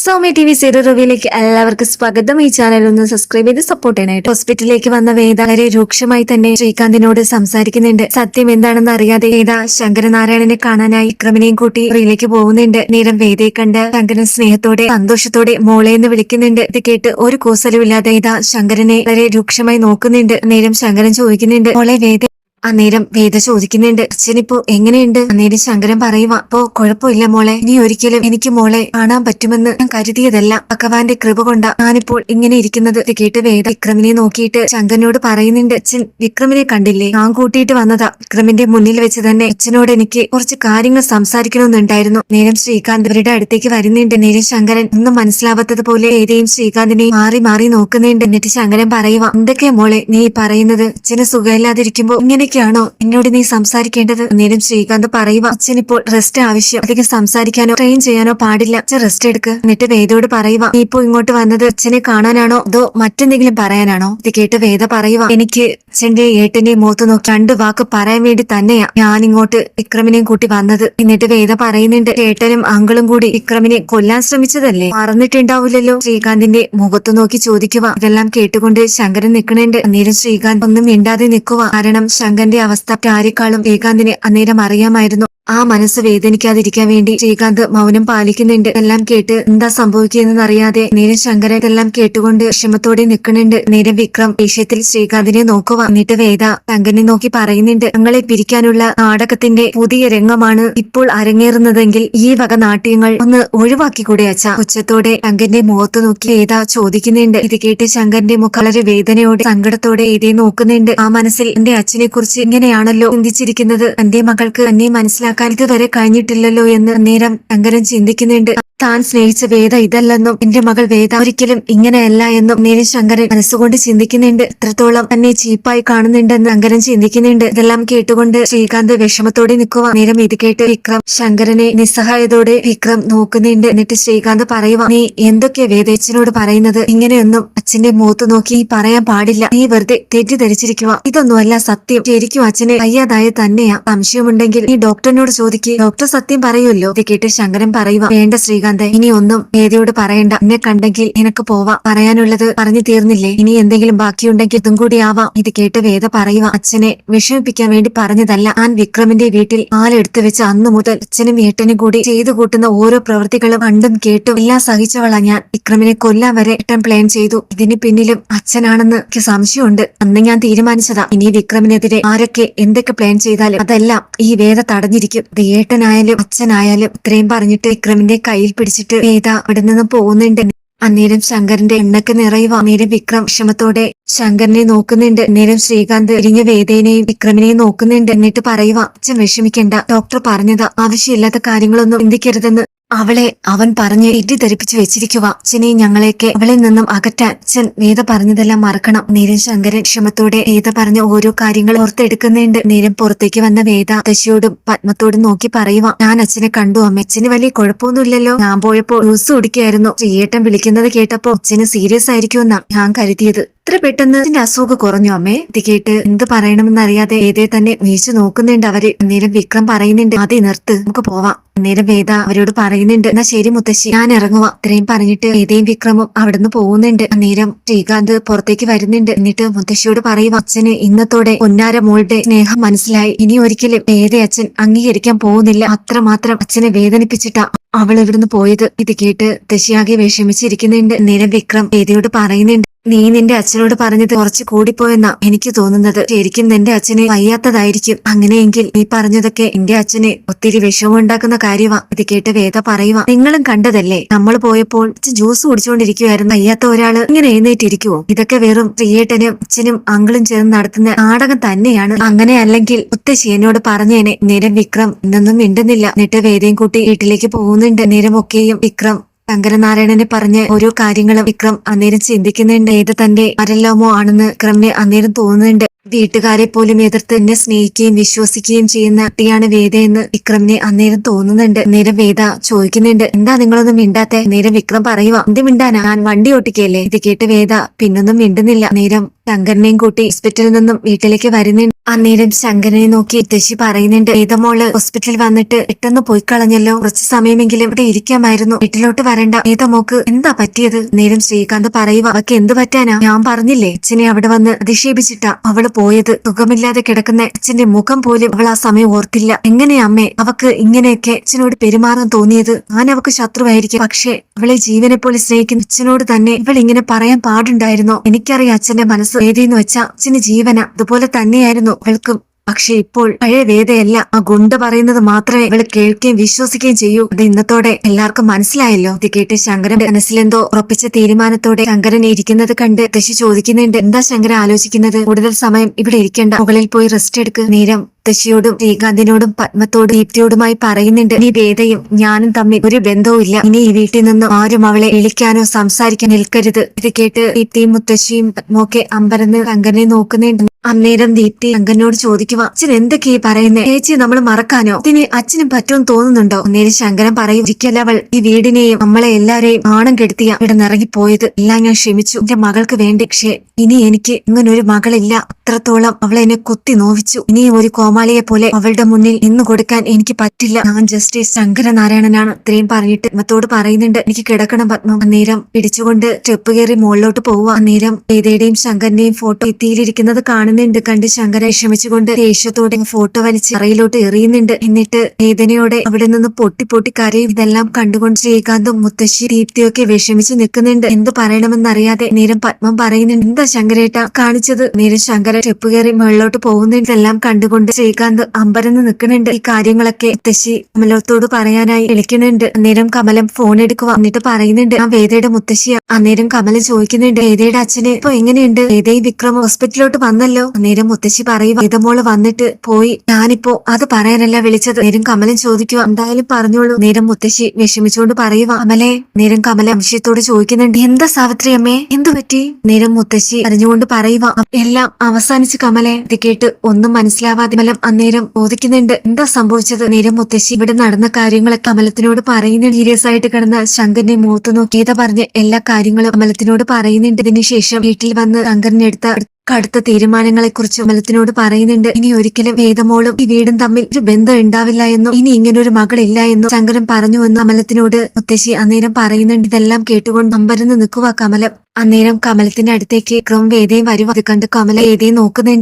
Soumya T V zero റിവ്യൂലേക്ക് എല്ലാവർക്കും സ്വാഗതം. ഈ ചാനൽ ഒന്ന് സബ്സ്ക്രൈബ് ചെയ്ത് സപ്പോർട്ട് ചെയ്യാനായിട്ട് ഹോസ്പിറ്റലിലേക്ക് വന്ന വേദ വളരെ രൂക്ഷമായി തന്നെ ശ്രീകാന്തിനോട് സംസാരിക്കുന്നുണ്ട്. സത്യം എന്താണെന്ന് അറിയാതെ വേദ ശങ്കരനാരായണനെ കാണാനായി വിക്രമിനെയും കൂട്ടി മുറിയിലേക്ക് പോകുന്നുണ്ട്. നേരം വേദയെ കണ്ട് ശങ്കരൻ സ്നേഹത്തോടെ സന്തോഷത്തോടെ മോളെ എന്ന് വിളിക്കുന്നുണ്ട്. ഇത് കേട്ട് ഒരു കൂസലുമില്ലാതെ ഇതാ ശങ്കരനെ വളരെ രൂക്ഷമായി നോക്കുന്നുണ്ട്. നേരം ശങ്കരൻ ചോദിക്കുന്നുണ്ട് മോളെ വേദ അന്നേരം വേദ ചോദിക്കുന്നുണ്ട് അച്ഛനിപ്പോ എങ്ങനെയുണ്ട്? അന്നേരം ശങ്കരൻ പറയുക അപ്പോ കുഴപ്പമില്ല മോളെ ഇനി ഒരിക്കലും എനിക്ക് മോളെ കാണാൻ പറ്റുമെന്ന് ഞാൻ കരുതിയതല്ല. ഭഗവാന്റെ കൃപ കൊണ്ട ഞാനിപ്പോൾ ഇങ്ങനെ ഇരിക്കുന്നത്. കേട്ട് വേദ വിക്രമിനെ നോക്കിയിട്ട് ശങ്കരനോട് പറയുന്നുണ്ട് അച്ഛൻ വിക്രമിനെ കണ്ടില്ലേ? ഞാൻ കൂട്ടിയിട്ട് വന്നതാ. വിക്രമിന്റെ മുന്നിൽ വെച്ച് തന്നെ അച്ഛനോട് എനിക്ക് കുറച്ച് കാര്യങ്ങൾ സംസാരിക്കണമെന്നുണ്ടായിരുന്നു. നേരം ശ്രീകാന്ത് ഇവരുടെ അടുത്തേക്ക് വരുന്നുണ്ട്. നേരം ശങ്കരൻ ഒന്നും മനസ്സിലാവാത്തത് പോലെ വേദയും ശ്രീകാന്തിനെയും മാറി മാറി നോക്കുന്നുണ്ട്. എന്നിട്ട് ശങ്കരൻ പറയുക എന്തൊക്കെയാ മോളെ നീ പറയുന്നത്? അച്ഛന് സുഖമില്ലാതിരിക്കുമ്പോ ഇങ്ങനെയൊക്കെയാണോ എന്നോട് നീ സംസാരിക്കേണ്ടത്? നേരം ശ്രീകാന്ത് പറയുക അച്ഛനിപ്പോൾ റെസ്റ്റ് ആവശ്യം. അധികം സംസാരിക്കാനോ ട്രെയിൻ ചെയ്യാനോ പാടില്ല. അച്ഛൻ റെസ്റ്റ് എടുക്ക്. എന്നിട്ട് വേദയോട് പറയുക നീ ഇപ്പോൾ ഇങ്ങോട്ട് വന്നത് അച്ഛനെ കാണാനാണോ? അതോ മറ്റെന്തെങ്കിലും പറയാനാണോ? ഇത് കേട്ട് വേദ പറയുക എനിക്ക് അച്ഛന്റെ ഏട്ടന്റെയും മുഖത്ത് നോക്കി രണ്ട് വാക്ക് പറയാൻ വേണ്ടി തന്നെയാ ഞാൻ ഇങ്ങോട്ട് വിക്രമിനെയും കൂട്ടി വന്നത്. എന്നിട്ട് വേദ പറയുന്നുണ്ട് ഏട്ടനും അങ്കിളും കൂടി വിക്രമിനെ കൊല്ലാൻ ശ്രമിച്ചതല്ലേ? മറന്നിട്ടുണ്ടാവില്ലല്ലോ? ശ്രീകാന്തിന്റെ മുഖത്ത് നോക്കി ചോദിക്കുക. ഇതെല്ലാം കേട്ടുകൊണ്ട് ശങ്കരൻ നിൽക്കണുണ്ട് അന്നേരം ശ്രീകാന്ത് ഒന്നും മിണ്ടാതെ നിൽക്കുക. കാരണം ശങ്കരന്റെ അവസ്ഥ ആരെക്കാളും ഏകാന്തിനെ അന്നേരം അറിയാമായിരുന്നു. ആ മനസ്സ് വേദനിക്കാതിരിക്കാൻ വേണ്ടി ശ്രീകാന്ത് മൗനം പാലിക്കുന്നുണ്ട്. എല്ലാം കേട്ട് എന്താ സംഭവിക്കുന്നതെന്ന് അറിയാതെ നേരെ ശങ്കരൻ ഇതെല്ലാം കേട്ടുകൊണ്ട് വിഷമത്തോടെ നിൽക്കുന്നുണ്ട്. നേരം വിക്രം വിഷയത്തിൽ ശ്രീകാന്തിനെ നോക്കുക. എന്നിട്ട് വേദ ശങ്കരനെ നോക്കി പറയുന്നുണ്ട് ഞങ്ങളെ പിരിക്കാനുള്ള നാടകത്തിന്റെ പുതിയ രംഗമാണ് ഇപ്പോൾ അരങ്ങേറുന്നതെങ്കിൽ ഈ വക നാട്യങ്ങൾ ഒന്ന് ഒഴിവാക്കിക്കൂടെ അച്ഛ? ഉച്ചത്തോടെ ശങ്കരന്റെ മുഖത്ത് നോക്കി വേദ ചോദിക്കുന്നുണ്ട്. ഇത് കേട്ട് ശങ്കരന്റെ മുഖം വളരെ വേദനയോടെ സങ്കടത്തോടെ ഇതേ നോക്കുന്നുണ്ട്. ആ മനസ്സിൽ എന്റെ അച്ഛനെ കുറിച്ച് ഇങ്ങനെയാണല്ലോ ചിന്തിച്ചിരിക്കുന്നത്. എന്റെ മകൾക്ക് എന്നെ മനസ്സിലാക്കാൻ ഇതുവരെ കഴിഞ്ഞിട്ടില്ലല്ലോ എന്ന് നേരം ശങ്കരൻ ചിന്തിക്കുന്നുണ്ട്. താൻ സ്നേഹിച്ച വേദ ഇതല്ലെന്നും എന്റെ മകൾ വേദ ഒരിക്കലും ഇങ്ങനെയല്ല എന്നും നേരി ശങ്കരൻ മനസ്സുകൊണ്ട് ചിന്തിക്കുന്നുണ്ട്. എത്രത്തോളം തന്നെ ചീപ്പായി കാണുന്നുണ്ടെന്ന് ശങ്കരൻ ചിന്തിക്കുന്നുണ്ട്. ഇതെല്ലാം കേട്ടുകൊണ്ട് ശ്രീകാന്ത് വിഷമത്തോടെ നിൽക്കുക നേരം ഇത് കേട്ട് വിക്രം ശങ്കരനെ നിസ്സഹായതോടെ വിക്രം നോക്കുന്നുണ്ട്. എന്നിട്ട് ശ്രീകാന്ത് പറയുക നീ എന്തൊക്കെയാ വേദയച്ചനോട് പറയുന്നത്? ഇങ്ങനെയൊന്നും അച്ഛന്റെ മുഖത്ത് നോക്കി നീ പറയാൻ പാടില്ല. നീ വെറുതെ തെറ്റിദ്ധരിച്ചിരിക്കുക ഇതൊന്നുമല്ല സത്യം. ശരിക്കും അച്ഛനെ വയ്യാതായ തന്നെയാ. സംശയമുണ്ടെങ്കിൽ നീ ഡോക്ടറിനോട് ചോദിക്കുക ഡോക്ടർ സത്യം പറയുമല്ലോ ഇത് കേട്ട് ശങ്കരൻ പറയുക വേണ്ട ശ്രീകാന്ത് ഇനി ഒന്നും വേദയോട് പറയണ്ട. എന്നെ കണ്ടെങ്കിൽ നിനക്ക് പോവാം. പറയാനുള്ളത് പറഞ്ഞു തീർന്നില്ലേ? ഇനി എന്തെങ്കിലും ബാക്കിയുണ്ടെങ്കിൽ ഇതും കൂടി ആവാം. ഇത് കേട്ട് വേദ പറയുക അച്ഛനെ വിഷമിപ്പിക്കാൻ വേണ്ടി പറഞ്ഞതല്ല. ഞാൻ വിക്രമിന്റെ വീട്ടിൽ ആലെടുത്തു വെച്ച് അന്നു മുതൽ അച്ഛനും ഏട്ടനും കൂടി ചെയ്തു കൂട്ടുന്ന ഓരോ പ്രവൃത്തികളും കണ്ടും കേട്ടും എല്ലാം സഹിച്ചവളാ ഞാൻ. വിക്രമിനെ കൊല്ലാൻ വരെ ഏട്ടൻ പ്ലാൻ ചെയ്തു. ഇതിന് പിന്നിലും അച്ഛനാണെന്ന് എനിക്ക് സംശയമുണ്ട്. അന്ന് ഞാൻ തീരുമാനിച്ചതാ. ഇനി വിക്രമിനെതിരെ ആരൊക്കെ എന്തൊക്കെ പ്ലാൻ ചെയ്താലും അതെല്ലാം ഈ വേദ തടഞ്ഞിരിക്കും. ഏട്ടനായാലും അച്ഛനായാലും ഇത്രയും പറഞ്ഞിട്ട് വിക്രമിന്റെ കയ്യിൽ പിടിച്ചിട്ട് വേദ അവിടെ നിന്ന് പോകുന്നുണ്ട്. അന്നേരം ശങ്കരന്റെ എണ്ണക്ക് നിറയുക അന്നേരം വിക്രം വിഷമത്തോടെ ശങ്കരനെ നോക്കുന്നുണ്ട്. അന്നേരം ശ്രീകാന്ത് ഇരിഞ്ഞ വേദേനെയും വിക്രമിനെയും നോക്കുന്നുണ്ട്. എന്നിട്ട് പറയുക അച്ഛൻ വിഷമിക്കേണ്ട. ഡോക്ടർ പറഞ്ഞതാ ആവശ്യമില്ലാത്ത കാര്യങ്ങളൊന്നും ചിന്തിക്കരുതെന്ന്. അവളെ അവൻ പറഞ്ഞ് തെറ്റിദ്ധരിപ്പിച്ചു വെച്ചിരിക്കുക അച്ഛനെ ഞങ്ങളെയൊക്കെ അവളിൽ നിന്നും അകറ്റാൻ അച്ഛൻ വേദ പറഞ്ഞതെല്ലാം മറക്കണം. നേരം ശങ്കരൻ ക്ഷമത്തോടെ വേദ പറഞ്ഞ ഓരോ കാര്യങ്ങൾ ഓർത്തെടുക്കുന്നുണ്ട്. നേരം പുറത്തേക്ക് വന്ന വേദ ദശയോടും പത്മത്തോടും നോക്കി പറയുക ഞാൻ അച്ഛനെ കണ്ടു. അമ്മ അച്ഛന് വലിയ കുഴപ്പമൊന്നുമില്ലല്ലോ. ഞാൻ പോയപ്പോ ജ്യൂസ് കുടിക്കായിരുന്നു. ശ്രീയേട്ടൻ വിളിക്കുന്നത് കേട്ടപ്പോ അച്ഛന് സീരിയസ് ആയിരിക്കുമെന്നാ ഞാൻ കരുതിയത്. ഇത്ര പെട്ടെന്ന് ഇതിന്റെ അസുഖം കുറഞ്ഞു അമ്മേ? ഇത് കേട്ട് എന്ത് പറയണമെന്ന് അറിയാതെ ഏതേ തന്നെ വീശു നോക്കുന്നുണ്ട് അവർ. അന്നേരം വിക്രം പറയുന്നുണ്ട് മതി നിർത്ത്. നമുക്ക് പോവാം. അന്നേരം വേദ അവരോട് പറയുന്നുണ്ട് എന്നാ ശരി മുത്തശ്ശി ഞാൻ ഇറങ്ങുക ഇത്രയും പറഞ്ഞിട്ട് വേദയും വിക്രമും അവിടുന്ന് പോകുന്നുണ്ട്. അന്നേരം ശ്രീകാന്ത് പുറത്തേക്ക് വരുന്നുണ്ട്. എന്നിട്ട് മുത്തശ്ശിയോട് പറയുക അച്ഛന് ഇന്നത്തോടെ ഒന്നാര മോളുടെ സ്നേഹം മനസ്സിലായി. ഇനി ഒരിക്കലും വേദ അച്ഛൻ അംഗീകരിക്കാൻ പോകുന്നില്ല. അത്രമാത്രം അച്ഛനെ വേദനിപ്പിച്ചിട്ടാ അവൾ ഇവിടുന്ന് പോയത്. ഇത് കേട്ട് മുത്തശ്ശിയാകെ വിഷമിച്ചിരിക്കുന്നുണ്ട്. നേരം വിക്രം വേദയോട് പറയുന്നുണ്ട് നീ നിന്റെ അച്ഛനോട് പറഞ്ഞത് കുറച്ച് കൂടിപ്പോയെന്നാ എനിക്ക് തോന്നുന്നത്. ശരിക്കും നിന്റെ അച്ഛനെ വയ്യാത്തതായിരിക്കും. അങ്ങനെയെങ്കിൽ നീ പറഞ്ഞതൊക്കെ എന്റെ അച്ഛന് ഒത്തിരി വിഷമമുണ്ടാക്കുന്ന കാര്യമാ ഇത് കേട്ട് വേദ പറയുക നിങ്ങളും കണ്ടതല്ലേ? നമ്മൾ പോയപ്പോൾ ജ്യൂസ് കുടിച്ചുകൊണ്ടിരിക്കുവായിരുന്നു വയ്യാത്ത ഒരാൾ ഇങ്ങനെ എഴുന്നേറ്റിരിക്കുവോ? ഇതൊക്കെ വെറും പ്രിയേട്ടനും അച്ഛനും അങ്കിളും ചേർന്ന് നടത്തുന്ന നാടകം തന്നെയാണ്. അങ്ങനെ അല്ലെങ്കിൽ മുത്തശ്ശി എന്നോട് പറഞ്ഞേനെ നേരം വിക്രം ഇന്നൊന്നും മിണ്ടുന്നില്ല. എന്നിട്ട് വേദയും കൂട്ടി വീട്ടിലേക്ക് പോകുന്നുണ്ട്. നേരമൊക്കെയും വിക്രം ശങ്കരനാരായണനെ പറഞ്ഞ് ഓരോ കാര്യങ്ങളും വിക്രം അന്നേരം ചിന്തിക്കുന്നുണ്ട്. ഏത് തന്റെ ആരെല്ലാമോ ആണെന്ന് വിക്രമിന് അന്നേരം തോന്നുന്നുണ്ട്. വീട്ടുകാരെ പോലും എതിർത്ത് എന്നെ സ്നേഹിക്കുകയും വിശ്വസിക്കുകയും ചെയ്യുന്ന കുട്ടിയാണ് വേദ എന്ന് വിക്രമിനെ അന്നേരം തോന്നുന്നുണ്ട്. അന്നേരം വേദ ചോദിക്കുന്നുണ്ട് എന്താ നിങ്ങളൊന്നും മിണ്ടാത്തെ? നേരം വിക്രം പറയുക എന്ത് മിണ്ടാനാ? ഞാൻ വണ്ടി ഓട്ടിക്കല്ലേ ഇത് കേട്ട് വേദ പിന്നൊന്നും മിണ്ടുന്നില്ല. നേരം ശങ്കരനെയും കൂട്ടി ഹോസ്പിറ്റലിൽ നിന്നും വീട്ടിലേക്ക് വരുന്നുണ്ട്. അന്നേരം ശങ്കരനെ നോക്കി ദശി പറയുന്നുണ്ട് വേദമോൾ ഹോസ്പിറ്റലിൽ വന്നിട്ട് പെട്ടെന്ന് പോയി കളഞ്ഞല്ലോ. കുറച്ച് സമയമെങ്കിലും ഇവിടെ ഇരിക്കാമായിരുന്നു. വീട്ടിലോട്ട് വരണ്ട. വേദമോക്ക് എന്താ പറ്റിയത്? നേരം ശ്രീകാന്ത് പറയുക അവക്ക് എന്ത് പറ്റാനാ? ഞാൻ പറഞ്ഞില്ലേ അച്ഛനെ അവിടെ വന്ന് അധിക്ഷേപിച്ചിട്ടാ. അവൾ പോയത്. സുഖമില്ലാതെ കിടക്കുന്ന അച്ഛന്റെ മുഖം പോലും അവൾ ആ സമയം ഓർത്തില്ല. എങ്ങനെ അമ്മേ അവക്ക് ഇങ്ങനെയൊക്കെ അച്ഛനോട് പെരുമാറാൻ തോന്നിയത്? ഞാൻ അവക്ക് ശത്രുവായിരിക്കും. പക്ഷേ അവളെ ജീവനെ പോലെ സ്നേഹിക്കുന്ന അച്ഛനോട് തന്നെ ഇവൾ ഇങ്ങനെ പറയാൻ പാടുണ്ടായിരുന്നോ? എനിക്കറിയാം അച്ഛന്റെ മനസ്സ് ഏതെന്ന് വെച്ചാ അച്ഛന് ജീവന. അതുപോലെ തന്നെയായിരുന്നു അവൾക്കും. പക്ഷെ ഇപ്പോൾ പഴയ വേദയല്ല. ആ ഗുണ്ട പറയുന്നത് മാത്രമേ ഇവൾ കേൾക്കുകയും വിശ്വസിക്കുകയും ചെയ്യൂ. അത് ഇന്നത്തോടെ എല്ലാവർക്കും മനസ്സിലായല്ലോ. ഇത് കേട്ട് ശങ്കരൻ മനസ്സിലെന്തോ ഉറപ്പിച്ച തീരുമാനത്തോടെ ശങ്കരൻ ഇരിക്കുന്നത് കണ്ട് ദശി ചോദിക്കുന്നുണ്ട്. എന്താ ശങ്കരൻ ആലോചിക്കുന്നത്? കൂടുതൽ സമയം ഇവിടെ ഇരിക്കേണ്ട. മുകളിൽ പോയി റെസ്റ്റ് എടുക്ക്. നേരം മുത്തശ്ശിയോടും ശ്രീകാന്തിനോടും പത്മത്തോടും ദീപ്തിയോടുമായി പറയുന്നുണ്ട്. ഇനി വേദയും ഞാനും തമ്മിൽ ഒരു ബന്ധവും ഇല്ല. ഇനി ഈ വീട്ടിൽ നിന്നും ആരും അവളെ വിളിക്കാനോ സംസാരിക്കാൻ നിൽക്കരുത്. ഇത് കേട്ട് ദീപ്തിയും മുത്തശ്ശിയും പത്മൊക്കെ അമ്പരന്ന് ശങ്കരനെ നോക്കുന്നുണ്ട്. അന്നേരം ദീപ്തി ശങ്കരനോട് ചോദിക്കുക അച്ഛൻ എന്തൊക്കെയാ പറയുന്നേ? ചേച്ചി നമ്മൾ മറക്കാനോ? ഇതിന് അച്ഛനും പറ്റുമെന്ന് തോന്നുന്നുണ്ടോ? അന്നേരം ശങ്കരൻ പറയും ഒരിക്കലും അവൾ ഈ വീടിനെയും നമ്മളെ എല്ലാവരെയും ആണം കെടുത്തിയ ഇവിടെ നിറങ്ങിപ്പോയത് എല്ലാം ഞാൻ ക്ഷമിച്ചു. എന്റെ മകൾക്ക് വേണ്ടി. പക്ഷേ ഇനി എനിക്ക് ഇങ്ങനെ ഒരു മകളില്ല. അത്രത്തോളം അവളെ എന്നെ കുത്തി നോവിച്ചു. ഇനിയും ഒരു കോമാളിയെ പോലെ അവളുടെ മുന്നിൽ ഇന്ന് കൊടുക്കാൻ എനിക്ക് പറ്റില്ല. ഞാൻ ജസ്റ്റിസ് ശങ്കരനാരായണനാണ്. ഇത്രയും പറഞ്ഞിട്ട് പത്മത്തോട് പറയുന്നുണ്ട് എനിക്ക് കിടക്കണം പത്മം. അന്നേരം പിടിച്ചുകൊണ്ട് സ്റ്റെപ്പ് കയറി മുകളിലോട്ട് പോവുക. അന്നേരം വേദയുടെയും ശങ്കരന്റെയും ഫോട്ടോ എത്തിയിരിക്കുന്നത് കാണുന്നുണ്ട്. കണ്ട് ശങ്കര വിഷമിച്ചുകൊണ്ട് ദേഷ്യത്തോടെ ഫോട്ടോ വലിച്ച് അറയിലോട്ട് എറിയുന്നുണ്ട്. എന്നിട്ട് വേദനയോടെ അവിടെ നിന്ന് പൊട്ടി പൊട്ടി കരയും. ഇതെല്ലാം കണ്ടുകൊണ്ട് ശ്രീകാന്തും മുത്തശ്ശി ദീപ്തിയൊക്കെ വിഷമിച്ച് നിൽക്കുന്നുണ്ട്. എന്ത് പറയണമെന്നറിയാതെ നേരം പത്മം പറയുന്നുണ്ട്. എന്താ ശങ്കരേട്ട കാണിച്ചത്? നേരം ശങ്കര സ്റ്റെപ്പ് കയറി മുകളിലോട്ട് പോകുന്നുണ്ട്. ഇതെല്ലാം കണ്ടുകൊണ്ട് ശ്രീകാന്ത് അമ്പരന്ന് നിൽക്കുന്നുണ്ട്. ഈ കാര്യങ്ങളൊക്കെ മുത്തശ്ശി കമലത്തോട് പറയാനായി വിളിക്കുന്നുണ്ട്. അന്നേരം കമലം ഫോൺ എടുക്കുക എന്നിട്ട് പറയുന്നുണ്ട്. ആ വേദയുടെ മുത്തശ്ശിയ. അന്നേരം കമലം ചോദിക്കുന്നുണ്ട് വേദയുടെ അച്ഛന് ഇപ്പൊ എങ്ങനെയുണ്ട്? വേദയും വിക്രം ഹോസ്പിറ്റലിലോട്ട് വന്നല്ലോ. അന്നേരം മുത്തശ്ശി പറയുക ഇതമോൾ വന്നിട്ട് പോയി. ഞാനിപ്പോ അത് പറയാനല്ല വിളിച്ചത്. നേരം കമലൻ ചോദിക്കുക എന്തായാലും പറഞ്ഞോളൂ. നേരം മുത്തശ്ശി വിഷമിച്ചുകൊണ്ട് പറയുക അമലേ നേരം കമല അംശയത്തോട് ചോദിക്കുന്നുണ്ട്. എന്താ സാവിത്രി അമ്മേ? എന്തു പറ്റി? നേരം മുത്തശ്ശി അറിഞ്ഞുകൊണ്ട് പറയുക എല്ലാം അവസാനിച്ച് കമലെ. ഇത് കേട്ട് ഒന്നും മനസ്സിലാവാതെ മലം അന്നേരം ബോധിക്കുന്നുണ്ട്. എന്താ സംഭവിച്ചത്? നേരം മുത്തശ്ശി ഇവിടെ നടന്ന കാര്യങ്ങളൊക്കെ കമലത്തിനോട് പറയുന്നുണ്ട്. സീരിയസ് ആയിട്ട് കിടന്ന ശങ്കറിനെ മൂത്ത് നോക്കിയത പറഞ്ഞ് എല്ലാ കാര്യങ്ങളും കമലത്തിനോട് പറയുന്നുണ്ട്. ഇതിന് ശേഷം വീട്ടിൽ വന്ന് ശങ്കറിനെടുത്ത കടുത്ത തീരുമാനങ്ങളെക്കുറിച്ച് അമലത്തിനോട് പറയുന്നുണ്ട്. ഇനി ഒരിക്കലും വേദമോളും ഈ വീടും തമ്മിൽ ഒരു ബന്ധം ഉണ്ടാവില്ല എന്നും ഇനി ഇങ്ങനൊരു മകളില്ല എന്നും ശങ്കരൻ പറഞ്ഞു എന്ന് അമലത്തിനോട് മുത്തശ്ശി അന്നേരം പറയുന്നുണ്ട്. ഇതെല്ലാം കേട്ടുകൊണ്ട് അമ്പരന്ന് നിൽക്കുക കമലം. അന്നേരം കമലത്തിന്റെ അടുത്തേക്ക് ക്രമം വേദയും വരും. അത് കണ്ട് കമല വേദയും നോക്കുന്നുണ്ട്.